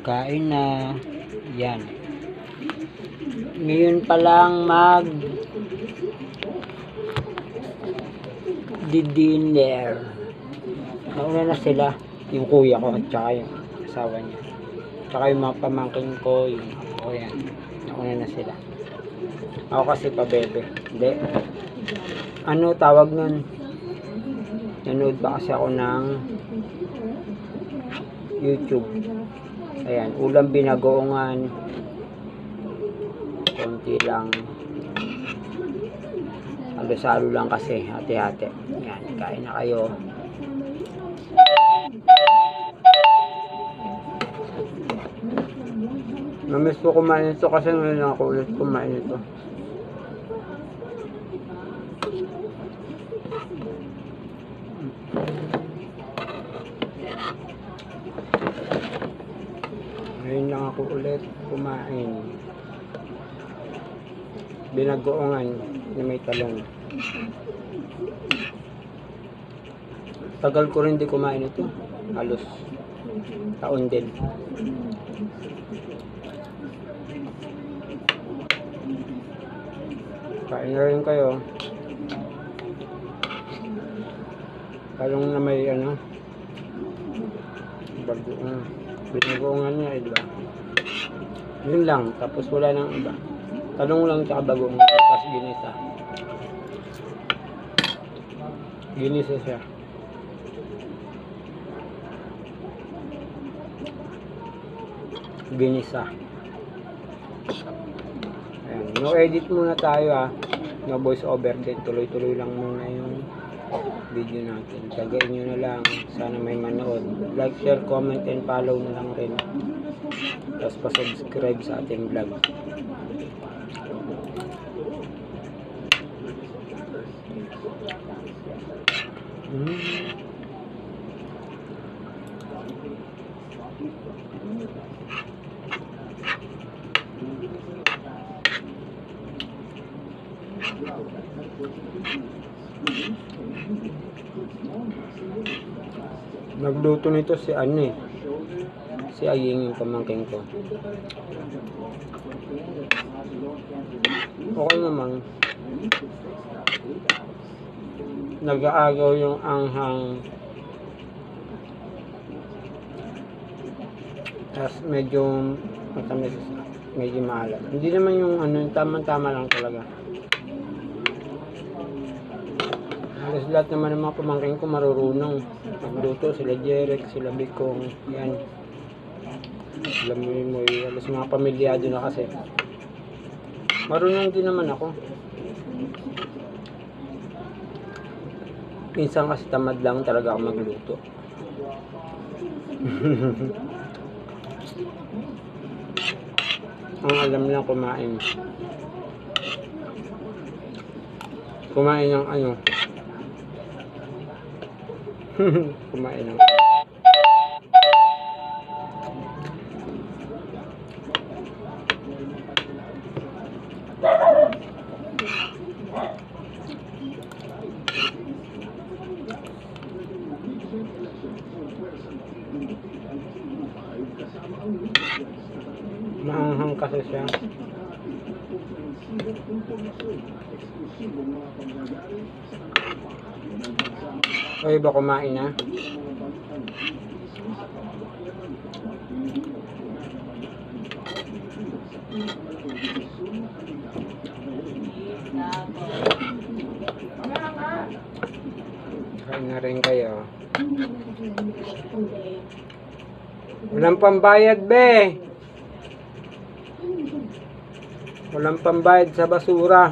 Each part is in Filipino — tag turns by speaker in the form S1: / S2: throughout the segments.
S1: Kain na. Yan. Ngayon pa lang mag di dinner. Nauna na sila. Yung kuya ko at saka yung asawa niya. Tsaka yung mga pamangkin ko, yung ako yan. Nauna na sila. Ako kasi pa bebe. Hindi. Ano tawag nun? Nanood pa kasi ako ng YouTube. Ayan, ulam binagoongan. Konti lang. Halo-salo lang kasi, hati-hati. Ayan, kain na kayo. Namiss ko kumain ito kasi ngayon ako ulit kumain ito. Ako ulit kumain. Binagoongan na may talong. Tagal ko rin di kumain ito. Halos taon din. Kain na rin kayo. Talong na may ano. Bago, uh, binagoongan niya, eh, di ba? Yun lang, tapos wala nang iba. Talong lang tsaka bagong, tapos ginisa. Ginisa siya. Ginisa. Ayan. No edit muna tayo ah. No voice over din. Tuloy-tuloy lang muna yung video natin. Tagain nyo na lang. Sana may manood. Like, share, comment, and follow na lang rin. Tapos pa-subscribe sa ating vlog. Mm. Nagluto nito si ano. Si Aying yung pamangking ko. Okay naman. Nag-aagaw yung anghang. Tapos medyo matamis. Medyo maalat. Hindi naman yung ano, tama-tama lang talaga. Halos lahat naman ng mga pamangkin ko marurunong. Magluto sila Jerek, sila Bikong, yan. Sila Moy halos mga pamilyado na kasi. Marunong din naman ako. Minsan kasi tamad lang talaga ako magluto. Ang alam lang kumain. Kumain ng ano. kumain ng Maanghang kasi siya. Ay, ba kumain na? Kain na rin kayo. Walang pambayad, be. Walang pambayad sa basura.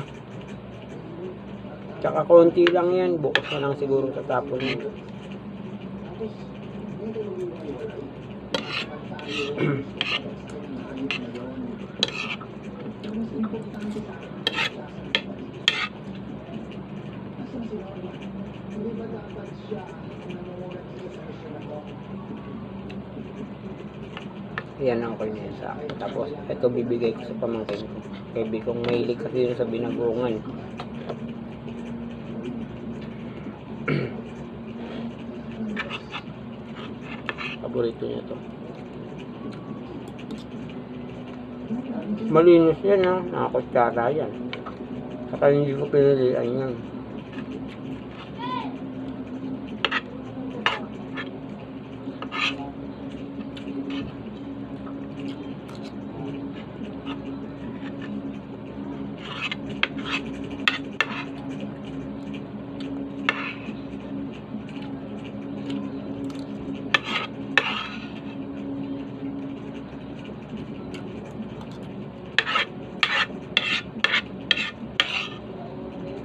S1: Tsaka konti lang yan. Bukas na lang siguro tatapon nito. Yan ang niya sa akin. Tapos, ito bibigay ko sa pamangkin ko. Sabi kong mahilig kasi yun sa binagungan. Paborito niya to. Malinis yan ha. Nakakutsara yan. Saka hindi ko pinilian yan.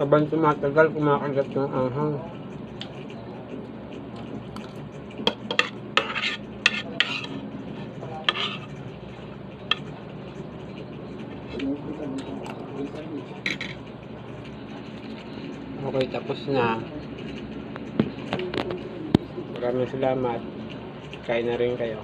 S1: Habang tumatagal, kumakagat ng anghang. Okay, tapos na. Maraming salamat. Kain na rin kayo.